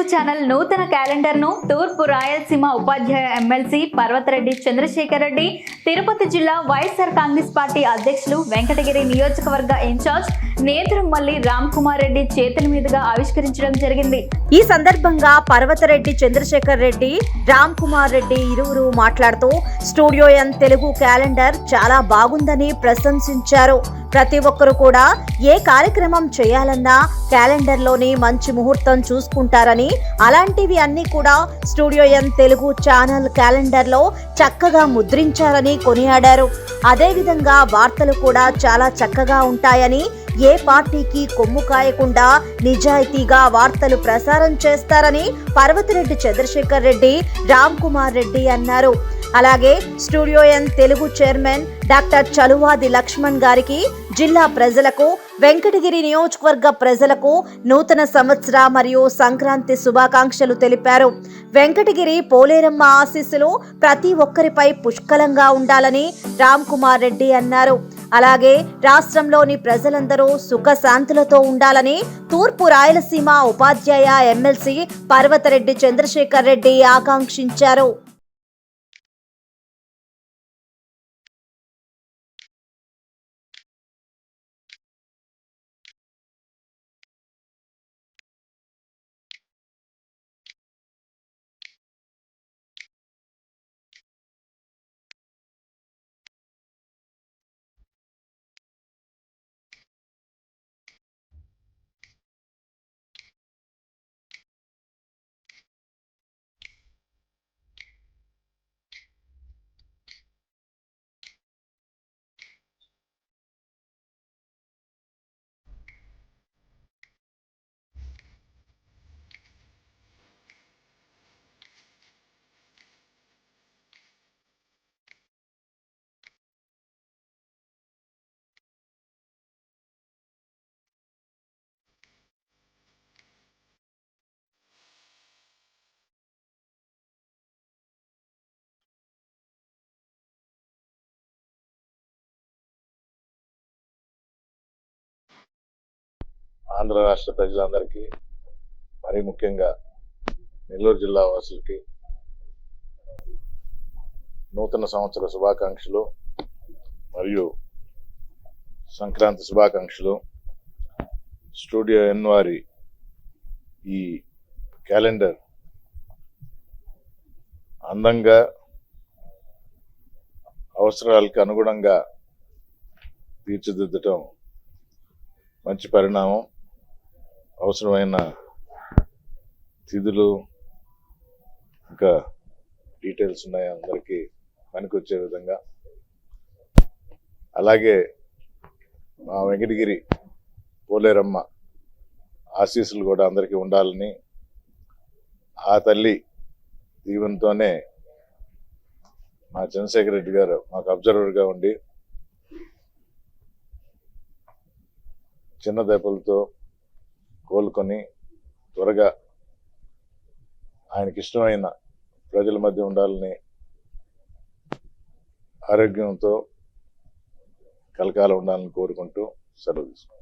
Telugu channel నూతన క్యాలెండర్ను తూర్పు రాయలసీమ ఉపాధ్యాయ ఎమ్మెల్సీ పర్వతరెడ్డి చంద్రశేఖర్ రెడ్డి తిరుపతి జిల్లా వైఎస్ఆర్ కాంగ్రెస్ పార్టీ అధ్యక్షులు వెంకటగిరి నియోజకవర్గ ఇన్ఛార్జ్ నేత్రంమల్లి రామ్ కుమార్ రెడ్డి చేతుల మీదుగా ఆవిష్కరించడం జరిగింది. ఈ సందర్భంగా పర్వతరెడ్డి చంద్రశేఖర్ రెడ్డి రామ్ కుమార్ రెడ్డి ఇరువురు మాట్లాడుతూ స్టూడియో ఎన్ తెలుగు క్యాలెండర్ చాలా బాగుందని ప్రశంసించారు. ప్రతి ఒక్కరు కూడా ఏ కార్యక్రమం చేయాలన్నా క్యాలెండర్లోని మంచి ముహూర్తం చూసుకుంటారని అలాంటివి అన్ని కూడా స్టూడియో ఎన్ తెలుగు ఛానల్ క్యాలెండర్లో చక్కగా ముద్రించారని కొనియాడారు. అదేవిధంగా వార్తలు కూడా చాలా చక్కగా ఉంటాయని ఏ పార్టీకి కొమ్ము కాయకుండా నిజాయితీగా వార్తలు ప్రసారం చేస్తారని పర్వతిరెడ్డి చంద్రశేఖర్ రెడ్డి రామ్ కుమార్ రెడ్డి అన్నారు. అలాగే studio N Telugu chairman doctor Chaluvadi Lakshman గారికి జిల్లా ప్రజలకు వెంకటగిరి నియోజకవర్గ ప్రజలకు నూతన సంవత్సర మరియు సంక్రాంతి శుభాకాంక్షలు తెలిపారు. వెంకటగిరి పోలేరమ్మ ఆశీస్సులు ప్రతి ఒక్కరిపై పుష్కలంగా ఉండాలని రామ్ కుమార్ రెడ్డి అన్నారు. అలాగే రాష్ట్రంలోని ప్రజలందరూ సుఖశాంతులతో ఉండాలని తూర్పు రాయలసీమ ఉపాధ్యాయ ఎమ్మెల్సీ పర్వతరెడ్డి చంద్రశేఖర్ రెడ్డి ఆకాంక్షించారు. ఆంధ్ర రాష్ట్ర ప్రజలందరికీ మరీ ముఖ్యంగా నెల్లూరు జిల్లా వాసులకి నూతన సంవత్సర శుభాకాంక్షలు మరియు సంక్రాంతి శుభాకాంక్షలు. స్టూడియో ఎన్ వారి ఈ క్యాలెండర్ అందంగా అవసరాలకు అనుగుణంగా తీర్చిదిద్దటం మంచి పరిణామం. అవసరమైన తిథులు ఇంకా డీటెయిల్స్ ఉన్నాయి. అందరికీ పనికొచ్చే విధంగా. అలాగే మా వెంకటగిరి పోలేరమ్మ ఆశీస్సులు కూడా అందరికీ ఉండాలని ఆ తల్లి దీవెనతోనే మా చంద్రశేఖర్ రెడ్డి గారు మాకు అబ్జర్వర్గా ఉండి చిన్న దెబ్బలతో కోలుకొని త్వరగా ఆయనకి ఇష్టమైన ప్రజల మధ్య ఉండాలని ఆరోగ్యంతో కలకాలం ఉండాలని కోరుకుంటూ సెలవు తీసుకుంటాం